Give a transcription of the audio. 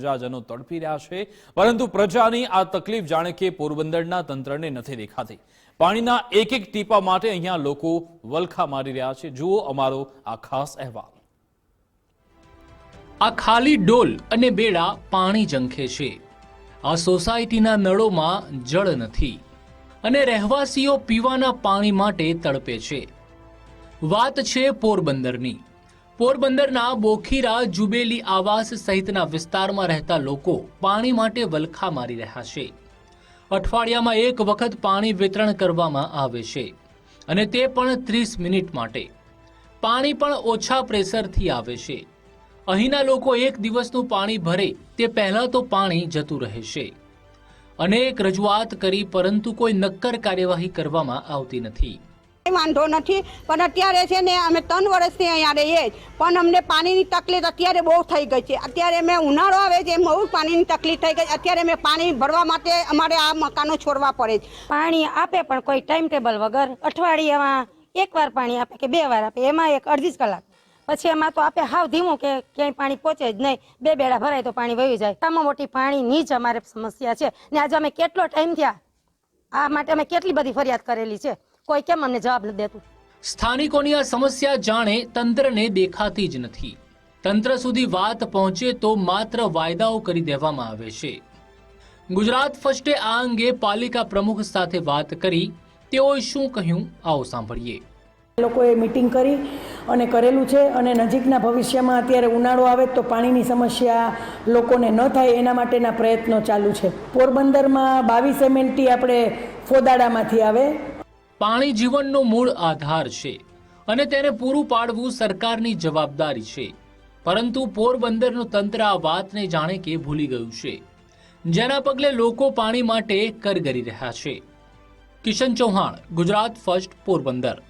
પ્રજાજનો તડપી રહ્યા છે. પરંતુ પ્રજાની આ તકલીફ જાણે કે પોરબંદરના તંત્રને નથી દેખાતી. પાણીના એક એક ટીપા માટે અહીંયા લોકો વલખા મારી રહ્યા છે. જુઓ અમારો આ ખાસ અહેવાલ. આ ખાલી ડોલ અને બેડા પાણી ઝંખે છે. આ સોસાયટીના નળોમાં જળ નથી અને રહેવાસીઓ પીવાના પાણી માટે તડપે છે. વાત છે પોરબંદરની. પોરબંદરના બોખીરા જુબેલી આવાસ સહિતના વિસ્તારમાં રહેતા લોકો પાણી માટે વલખા મારી રહ્યા છે. અઠવાડિયામાં એક વખત પાણી વિતરણ કરવામાં આવે છે અને તે પણ ત્રીસ મિનિટ માટે. પાણી પણ ઓછા પ્રેશરથી આવે છે. અહીંના લોકો એક દિવસનું પાણી ભરે તે પહેલાં તો પાણી જતું રહે છે. અનેક રજૂઆત કરી પરંતુ કોઈ નક્કર કાર્યવાહી કરવામાં આવતી નથી. વાંધો નથી, પણ અત્યારે છે ને અમે ત્રણ વર્ષથી અહીંયા રહીએ જ. પણ અમને પાણીની તકલીફ અત્યારે બહુ થઈ ગઈ છે. અત્યારે મેં ઉનાળો આવે છે, એમ બહુ પાણીની તકલીફ થઈ ગઈ અત્યારે મેં પાણી ભરવા માટે અમારે આ મકાનો છોડવા પડે છે. પાણી આપે પણ કોઈ ટાઈમ ટેબલ વગર. અઠવાડિયામાં એક વાર પાણી આપે કે બે વાર આપે. એમાં એક અડધી જ કલાક. પછી એમાં તો આપે હાવ ધીમું કે ક્યાંય પાણી પહોંચે જ નહીં. બે બેડા ભરાય તો પાણી વહી જાય. આમાં મોટી પાણીની જ અમારે સમસ્યા છે. ને આજે અમે કેટલો ટાઈમ થયા? આ માટે અમે કેટલી બધી ફરિયાદ કરેલી છે? કોઈ કેમ મને જવાબ નથી દેતું? સ્થાનિકોની આ સમસ્યા જાણે તંત્રને દેખાતી જ નથી. તંત્ર સુધી વાત પહોંચે તો માત્ર વાયદાઓ કરી દેવામાં આવે છે. ગુજરાત ફર્સ્ટે આ અંગે પાલિકા પ્રમુખ સાથે વાત કરી. તેઓએ શું કહ્યું? આવો સાંભળીએ. લોકોએ મિટિંગ કરી અને કરેલું છે અને નજીકના ભવિષ્યમાં અત્યારે ઉનાળો આવે તો પાણીની સમસ્યા લોકોને ન થાય એના માટેના પ્રયત્નો ચાલુ છે. પોરબંદરમાં બાવીસ એમએલટી આપણે ફોદાડામાંથી આવે. પાણી જીવનનો મૂળ આધાર છે અને તેને પૂરું પાડવું સરકારની જવાબદારી છે. પરંતુ પોરબંદરનું તંત્ર આ વાતને જાણે કે ભૂલી ગયું છે. જેના પગલે લોકો પાણી માટે કરગરી રહ્યા છે. કિશન ચૌહાણ, ગુજરાત ફર્સ્ટ પોરબંદર.